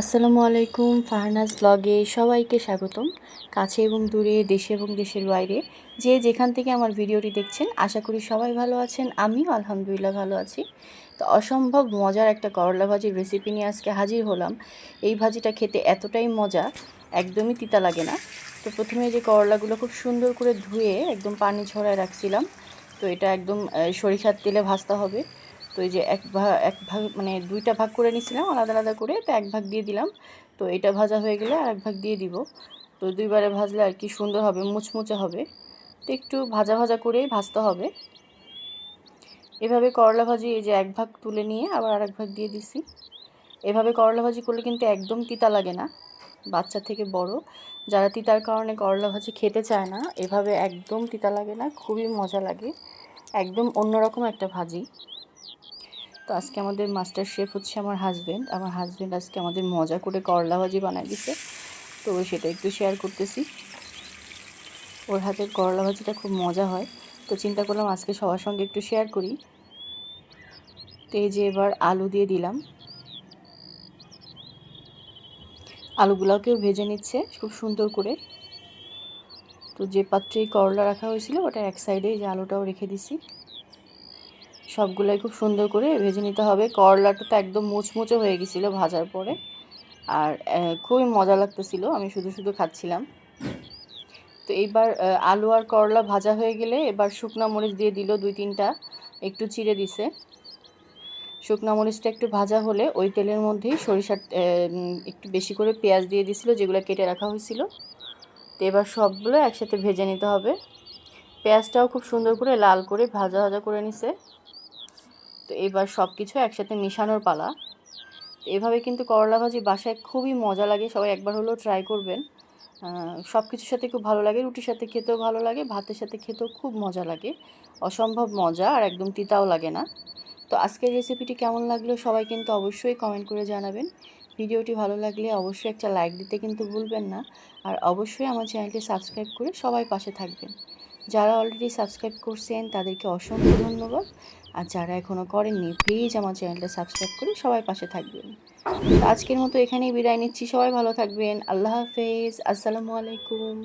আসসালামু আলাইকুম ফারনাজ ব্লগে সবাইকে স্বাগতম। কাছে এবং দূরে, দেশে এবং দেশের বাইরে। যে যেখান থেকে আমার ভিডিওটি দেখছেন, আশা করি সবাই ভালো আছেন। আমিও আলহামদুলিল্লাহ ভালো আছি। তো অসম্ভব মজার একটা করলা ভাজির রেসিপি নিয়ে আজকে হাজির হলাম। এই ভাজিটা খেতে এতটাই মজা, একদমই তিতা লাগে না। তো প্রথমে যে করলাগুলো খুব সুন্দর করে ধুয়ে একদম পানি ছড়ায় রাখছিলাম। তো এটা একদম সরিষার তেলে ভাজতে হবে। তো এই যে এক ভাগ এক ভাগ মানে দুইটা ভাগ করে নিছিলাম আলাদা আলাদা করে, তো এক ভাগ দিয়ে দিলাম। তো এটা ভাজা হয়ে গেলে আর এক ভাগ দিয়ে দিব। তো দুইবারে ভাজলে আর কি সুন্দর হবে, মুচমুচে হবে। তো একটু ভাজা ভাজা করেই ভাজতে হবে। এভাবে করলা ভাজি এই যে এক ভাগ তুলে নিয়ে আবার আর এক ভাগ দিয়ে দিছি। এভাবে করলা ভাজি করলে কিন্তু একদম তিতা লাগে না, বাচ্চা থেকে বড়। যারা তিতার কারণে করলা ভাজি খেতে চায় না, এভাবে একদম তিতা লাগে না, খুবই মজা লাগে। একদম অন্যরকম একটা ভাজি। তো আজকে আমাদের মাস্টার শেফ হচ্ছে আমার হাজব্যান্ড আমার হাজব্যান্ড আজকে আমাদের মজা করে করলা ভাজি বানায় দিছে। তো সেটা একটু শেয়ার করতেছি। ওর হাতের করলা ভাজিটা খুব মজা হয়। তো চিন্তা করলাম আজকে সবার সঙ্গে একটু শেয়ার করি। তো যে এবার আলু দিয়ে দিলাম। আলুগুলোকেও ভেজে নিচ্ছে খুব সুন্দর করে। তো যে পাত্রে করলা রাখা হয়েছিল ওটা এক সাইডে যে আলুটাও রেখে দিছি। সবগুলোই খুব সুন্দর করে ভেজে নিতে হবে। করলাটা তো একদম মুচমুচে হয়ে গেছিল ভাজার পরে। আর খুবই মজা লাগতেছিল, আমি শুধু শুধু খাচ্ছিলাম। তো এইবার আলু আর করলা ভাজা হয়ে গেলে এবার শুকনা মরিচ দিয়ে দিল দুই তিনটা, একটু চিড়ে দিছে। শুকনা মরিচটা একটু ভাজা হলে ওই তেলের মধ্যেই সরিষার একটু বেশি করে পেঁয়াজ দিয়ে দিছিল, যেগুলো কেটে রাখা হয়েছিল। তো এবার সবগুলো একসাথে ভেজে নিতে হবে। পেঁয়াজটাও খুব সুন্দর করে লাল করে ভাজা ভাজা করে নিছে। তো এবার সব কিছু একসাথে মিশানোর পালা। এভাবে কিন্তু করলা ভাজি বাসায় খুবই মজা লাগে, সবাই একবার হলেও ট্রাই করবেন। সব কিছুর সাথে খুব ভালো লাগে, রুটির সাথে খেতেও ভালো লাগে, ভাতের সাথে খেতেও খুব মজা লাগে। অসম্ভব মজা, আর একদম তিতাও লাগে না। তো আজকের রেসিপিটি কেমন লাগল সবাই কিন্তু অবশ্যই কমেন্ট করে জানাবেন। ভিডিওটি ভালো লাগলে অবশ্যই একটা লাইক দিতে কিন্তু ভুলবেন না। আর অবশ্যই আমার চ্যানেলটি সাবস্ক্রাইব করে সবাই পাশে থাকবেন। যারা অলরেডি সাবস্ক্রাইব করছেন, তাদেরকে অসংখ্য ধন্যবাদ। আর যারা এখনও করেননি প্লিজ আমার চ্যানেলটা সাবস্ক্রাইব করে সবাই পাশে থাকবেন। আজকের মতো এখানেই বিদায় নিচ্ছি। সবাই ভালো থাকবেন। আল্লাহ হাফেজ। আসসালামু আলাইকুম।